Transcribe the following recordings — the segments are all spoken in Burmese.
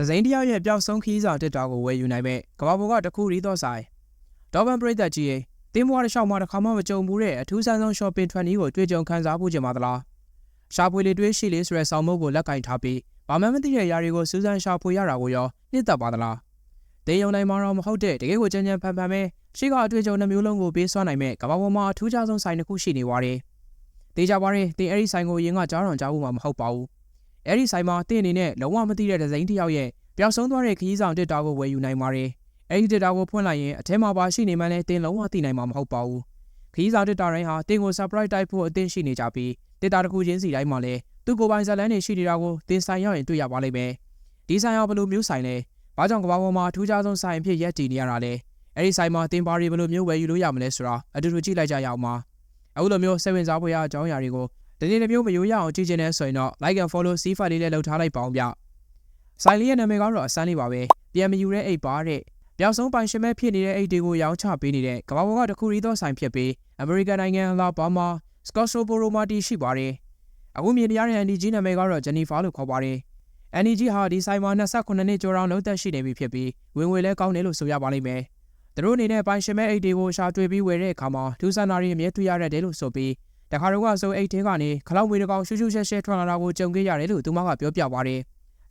သစိမ်းတယောက်ရဲ့ပျောက်ဆုံးခီးစာတက်တာကိုဝယ်ယူနိုင်မဲ့ကဘာပေါ်ကတစ်ခုရီးတော့ဆိုင်ဒေါ်ဘန်ပရိသတ်ကြီးရဲ့တင်းမွားတစ်လျှောက်မှတစ်ခါမှမကြုံဘူးတဲ့အထူးဆန်းဆုံး shopping trend ကြီးကိုတွေ့ကြုံခန်းစားဖို့ကြင်ပါသလားရှာဖွေလေတွေးရှိလေဆိုတဲ့ဆောင်းမုတ်ကိုလက်ကင်ထားပြီးဘာမှမသိတဲ့ຢာတွေကိုစူးစမ်းရှာဖွေရတာကိုရောနှစ်သက်ပါသလားတင်းယုံနိုင်မှာတော့မဟုတ်တဲ့တကယ်ကိုကြမ်းကြမ်းဖန်ဖန်ပဲရှိကအတွေ့အကြုံနှမျိုးလုံးကိုပေးစွမ်းနိုင်မဲ့ကဘာပေါ်မှာအထူးခြားဆုံးဆိုင်တစ်ခုရှိနေပါတယ်တေးကြပါရင်တင်းအဲ့ဒီဆိုင်ကိုရင်ကကြားတော်ကြားဖို့မှမဟုတ်ပါဘူး အဲ့ဒီဆိုင်မှာတင်းအနေနဲ့လုံးဝမသိတဲ့ဒီဇိုင်းတစ်ယောက်ရဲ့ပျောက်ဆုံးသွားတဲ့ခရီးဆောင်တက်တာကိုဝယ်ယူနိုင်ပါတယ်။အဲဒီတက်တာကိုဖွင့်လိုက်ရင်အထဲမှာပါရှိနေမှလည်းတင်းလုံးဝသိနိုင်မှာမဟုတ်ပါဘူး။ခရီးဆောင်တက်တာတိုင်းဟာတင်းကို surprise တိုက်ဖို့အသင့်ရှိနေကြပြီးတက်တာတစ်ခုချင်းစီတိုင်းမှာလည်းသူ့ကိုယ်ပိုင်ဇာတ်လမ်းတွေရှိနေတာကိုတင်းဆိုင်ရောက်ရင်တွေ့ရပါလိမ့်မယ်။ဒီဆိုင်ရောက်ဘယ်လိုမျိုးဆိုင်လဲ။ဘာကြောင့်ကမ္ဘာပေါ်မှာအထူးခြားဆုံးဆိုင်အဖြစ်ရက်တည်နေရတာလဲ။အဲဒီဆိုင်မှာတင်းပါရီဘယ်လိုမျိုးဝယ်ယူလို့ရမလဲဆိုတာအတူတူကြည့်လိုက်ကြရအောင်ပါ။အခုလိုမျိုးစိတ်ဝင်စားဖွယ်ရာအကြောင်းအရာတွေကို ဒီနေ့မျိုးမယိုရအောင်ကြည့်ချင်တဲ့ဆိုရင်တော့ like and follow C file လေးလည်းလုပ်ထားလိုက်ပါအောင်ဗျ။ဆိုင်လေးရဲ့နာမည်ကတော့အစမ်းလေးပါပဲပြန်မယူတဲ့အိတ်ပါတဲ့ပျောက်ဆုံးပိုင်ရှင်မဲ့ဖြစ်နေတဲ့အိတ်တွေကိုရောင်းချပေးနေတဲ့ကမ္ဘာပေါ်ကတခုရီသောဆိုင်ဖြစ်ပြီးအမေရိကန်နိုင်ငံလာဘာမာစကော့ဆိုဘိုရိုမာတီရှိပါတယ်အခုမြင်ရတဲ့ NDG နာမည်ကတော့ဂျန်နီဖာလို့ခေါ်ပါတယ် NDG ဟာဒီဆိုင်မှာ28နှစ်ကျော်အောင်လုံးသက်ရှိနေပြီဖြစ်ပြီးဝင်ငွေလဲကောင်းတယ်လို့ဆိုရပါလိမ့်မယ်သူတို့အနေနဲ့ပိုင်ရှင်မဲ့အိတ်တွေကိုရှာတွေ့ပြီးဝယ်တဲ့အခါမှာဒူဆန်နာရီအမြဲတွေ့ရတဲ့လို့ဆိုပြီး တခါတော့ကဆိုအိတ်ထဲကနေခလောက်ဝေတကောင်ရှူးရှူးရှဲရှဲထွက်လာတာကိုကြုံခဲ့ရတယ်လို့သူမကပြောပြပါတယ်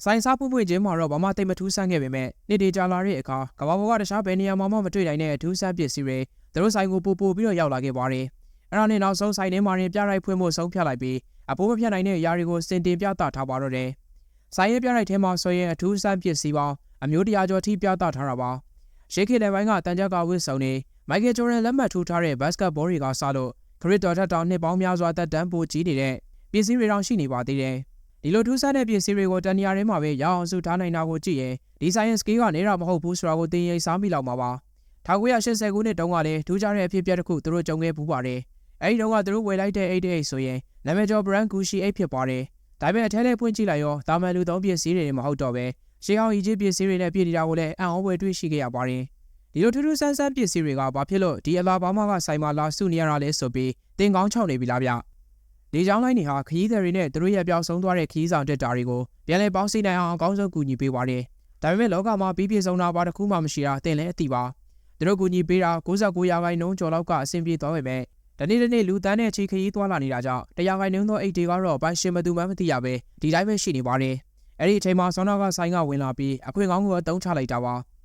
ဆိုင်စားဖို့ဖွင့်ခြင်းမှာတော့ဘာမှတိတ်မထူးဆန်းခဲ့ပေမဲ့နေ့တွေကြာလာတဲ့အခါကဘာပေါ်ကတခြားဘယ်နေရာမှမတွေ့နိုင်တဲ့အထူးဆန်းပစ္စည်းတွေသူတို့ဆိုင်ကိုပို့ပို့ပြီးတော့ရောက်လာခဲ့ပါတယ်။အဲ့ဒါနဲ့နောက်ဆုံးဆိုင်ထဲမှာရင်ပြရိုက်ဖွင့်ဖို့ဆုံးဖြတ်လိုက်ပြီးအပိုးမဖြတ်နိုင်တဲ့အရာတွေကိုစင်တင်ပြသထားပါတော့တယ်။ဆိုင်ရဲ့ပြရိုက်ထဲမှာဆိုရင်အထူးဆန်းပစ္စည်းပေါင်းအမျိုးတရာကျော်ထိပြသထားတာပါ။ရှေးခေတ်လယ်ပိုင်းကတန်ကြပ်ကဝစ်စုံနေမိုက်ကယ်ဂျော်ဒန်လက်မှတ်ထိုးထားတဲ့ဘတ်စကတ်ဘောတွေကစားလို့ ခရစ်တော်ထက်တောင်နှစ်ပေါင်းများစွာသက်တမ်းပိုကြီးနေတဲ့ပစ္စည်းတွေတောင်ရှိနေပါသေးတယ်။ဒီလိုထူးဆန်းတဲ့ပစ္စည်းတွေကိုတန်ရာထဲမှာပဲရအောင်စုထားနိုင်တာကိုကြည့်ရင်ဒီ science scale ကနေတော့မဟုတ်ဘူးဆိုတာကိုသိရင်စားမိလောက်မှာပါ။1980ခုနှစ်တုန်းကလည်းထူးခြားတဲ့အဖြစ်အပျက်တစ်ခုသူတို့ကြုံခဲ့ပူးပါတယ်။အဲဒီတုန်းကသူတို့ဝယ်လိုက်တဲ့88ဆိုရင်နာမည်ကျော် brand Gucci 8ဖြစ်ပါတယ်။ဒါပေမဲ့အထက်လေးဖွင့်ကြည့်လိုက်ရောတာမန်လူသုံးပစ္စည်းတွေမဟုတ်တော့ပဲရှေးဟောင်းအီဂျစ်ပစ္စည်းတွေနဲ့ပြည်နေတာကိုလည်းအံ့ဩဖွယ်တွေ့ရှိခဲ့ရပါတယ်။ ဒီလိုထူးထူးဆန်းဆန်းပစ္စည်းတွေကဘာဖြစ်လို့ဒီအလာဘာမာကဆိုင်မှာလာစုနေရတာလဲဆိုပြီးတင်ကောင်းချောက်နေပြီလားဗျ။လေချောင်းလိုင်းတွေဟာခရီးသည်တွေနဲ့သူတို့ရဲ့ပျောက်ဆုံးသွားတဲ့ခရီးဆောင်တက်တာတွေကိုပြန်လည်ပေါင်းစည်းနိုင်အောင်အကောင်းဆုံးကူညီပေးပါတယ်။ဒါပေမဲ့လောကမှာပြီးပြည့်စုံတာဘာတစ်ခုမှမရှိတာတင်လည်းအသိပါ။သူတို့ကူညီပေးတာ69ရာခိုင်နှုန်းကျော်လောက်ကအဆင်ပြေသွားပေမဲ့ဒီနေ့ဒီနေ့လူတန်းနဲ့ချီခရီးသွားလာနေတာကြောင့်တရားခိုင်နှုန်းသောအိတ်တွေကတော့ပိုင်ရှင်မသူမှမသိရပဲဒီတိုင်းပဲရှိနေပါတယ်။အဲ့ဒီအချိန်မှာဆောင်းနာကဆိုင်ကဝင်လာပြီးအခွင့်ကောင်းကိုအတုံးချလိုက်တာပါ။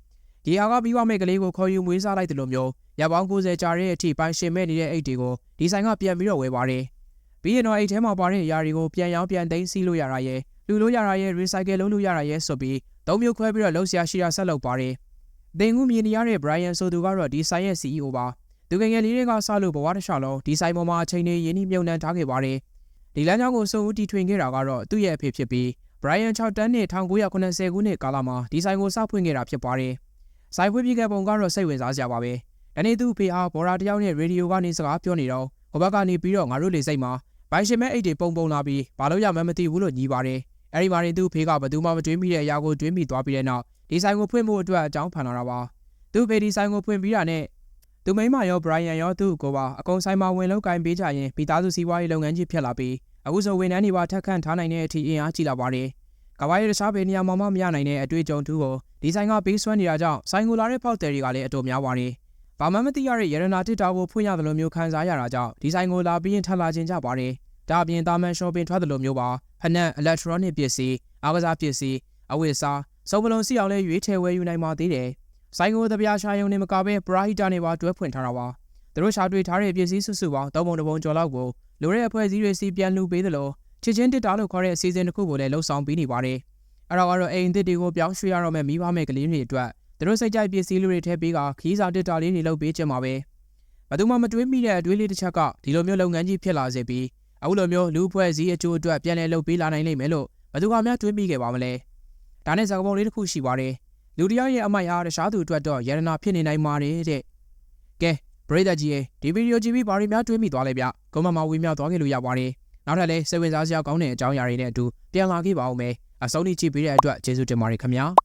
ဒီဟာကပြီးွားမဲ့ကလေးကိုခေါ်ယူမွေးစားလိုက်တယ်လို့မျိုးရပေါင်း90ကြာတဲ့အထိပိုင်ရှင်မဲ့နေတဲ့အိတ်တွေကိုဒီဆိုင်ကပြန်ပြီးတော့ဝယ်ပါတယ်။ပြီးရင်တော့အိတ်ထဲမှာပါတဲ့အရာတွေကိုပြန်ရောင်းပြန်သိမ်းစီးလို့ရတာရဲ့လူလို့ရတာရဲ့ recycle လုပ်လို့ရတာရဲ့ဆိုပြီးသုံးမျိုးခွဲပြီးတော့လုံးဆရာရှိတာဆက်လုပ်ပါတယ်။တင်ကူမြင်နေရတဲ့ Brian ဆိုသူကတော့ဒီဆိုင်ရဲ့ CEO ပါ။သူငယ်ငယ်လေးတွေကစလို့ဘဝတစ်လျှောက်လုံးဒီဆိုင်ပေါ်မှာအချိန်နဲ့ရင်းနှီးမြှုပ်နှံထားခဲ့ပါတယ်။ဒီလမ်းကြောင်းကိုစိုးဦးတီထွင်ခဲ့တာကတော့သူ့ရဲ့အဖေဖြစ်ပြီး Brian 6တန်းနဲ့1990ခုနှစ်ကာလမှာဒီဆိုင်ကိုစဖွင့်ခဲ့တာဖြစ်ပါတယ်။ ဆိုင်ဖွင့်ပြခဲ့ပုံကတော့စိတ်ဝင်စားစရာပါပဲ။ဒီနေ့သူ့ဖေအားဘော်ရာတယောက်နဲ့ရေဒီယိုကနေစကားပြောနေတော့ဟိုဘက်ကနေပြီးတော့ငါတို့လေစိတ်မှာဘိုင်ရှင်မဲအိတ်တွေပုံပုံလာပြီးဘာလို့ရမှန်းမသိဘူးလို့ညီးပါတယ်။အဲဒီမှာရင်သူ့ဖေကဘယ်သူမှမတွေးမိတဲ့အရာကိုတွေးမိသွားပြီးတဲ့နောက်ဒီဆိုင်ကိုဖွင့်ဖို့အတွက်အကြောင်းဖန်လာတာပါ။သူ့ဖေဒီဆိုင်ကိုဖွင့်ပြီးတာနဲ့သူမိမရော Brian ရောသူ့ကိုပါအကုန်ဆိုင်မှာဝင်လောက်ကင်ပေးကြရင်မိသားစုစီးပွားရေးလုပ်ငန်းကြီးဖြစ်လာပြီးအခုဆိုဝန်ထမ်းတွေပါထက်ခန့်ထားနိုင်တဲ့အထိအင်အားကြီးလာပါတယ်။ကဘာရေးတခြားဘယ်နေရာမှမရနိုင်တဲ့အတွေ့အကြုံတူကို ဒီဆိုင်ကပေးစွမ်းနေတာကြောင့်ဆိုင်ကိုလာတဲ့ဖောက်တယ်တွေကလည်းအတော်များပါတယ်။ဘာမှမသိရတဲ့ရတနာတစ်တာကိုဖွင့်ရတယ်လို့မျိုးခံစားရတာကြောင့်ဒီဆိုင်ကိုလာပြီးရင်ထပ်လာခြင်းကြပါတယ်။ဒါအပြင်တာမန် shopping ထွက်တယ်လို့မျိုးပါဖနက် electronic ပစ္စည်းအားကစားပစ္စည်းအဝတ်အစားစုံပလုံးစီအောင်လဲရွေးထည့်ဝယ်ယူနိုင်ပါသေးတယ်။ဆိုင်ကိုတပြားရှာယုံနေမကပဲပရာဟိတာနေပါတွဲဖွင့်ထားတာပါ။သူတို့ရှာတွေ့ထားတဲ့ပစ္စည်းစုစုပေါင်းသုံးပုံတစ်ပုံကျော်လောက်ကိုလိုတဲ့အဖွဲ့အစည်းတွေစီပြန်လူပေးသလိုချစ်ချင်းတစ်တာလို့ခေါ်တဲ့အစီအစဉ်တစ်ခုကိုလည်းလှုပ်ဆောင်ပေးနေပါတယ်။ အဲ့တော့ကတော့အိမ်သစ်တွေကိုပြောင်းရွှေ့ရတော့မဲ့မိဘမဲ့ကလေးတွေအတွက်သူတို့စိတ်ကြိုက်ပစ္စည်းတွေထည့်ပေးကခီးစာတစ်တာလေးတွေလုပ်ပေးကြမှာပဲ။ဘယ်သူမှမတွေးမိတဲ့အတွေးလေးတစ်ချက်ကဒီလိုမျိုးလုပ်ငန်းကြီးဖြစ်လာစေပြီးအခုလိုမျိုးလူအဖွဲ့အစည်းအကျိုးအတွက်ပြန်လည်လုပ်ပေးလာနိုင်လိမ့်မယ်လို့ဘယ်သူကမှတွေးမိခဲ့ပါမလဲ။ဒါနဲ့စကားပုံလေးတစ်ခုရှိပါတယ်။လူတယောက်ရဲ့အမိုက်အားတခြားသူအတွက်တော့ယရနာဖြစ်နေနိုင်ပါတယ်တဲ့။ကဲပရိသတ်ကြီးရဲ့ဒီဗီဒီယိုကြည့်ပြီးဘာတွေများတွေးမိသွားလဲဗျ။ကွန်မန့်မှာဝေမျှသွားခဲ့လို့ရပါတယ်။နောက်ထပ်လည်းစိတ်ဝင်စားစရာကောင်းတဲ့အကြောင်းအရာတွေနဲ့အတူပြန်လာခဲ့ပါဦးမယ်။ အဆုံးထိကြည့်ပေးတဲ့အတွက်ကျေးဇူးတင်ပါတယ်ခင်ဗျာ။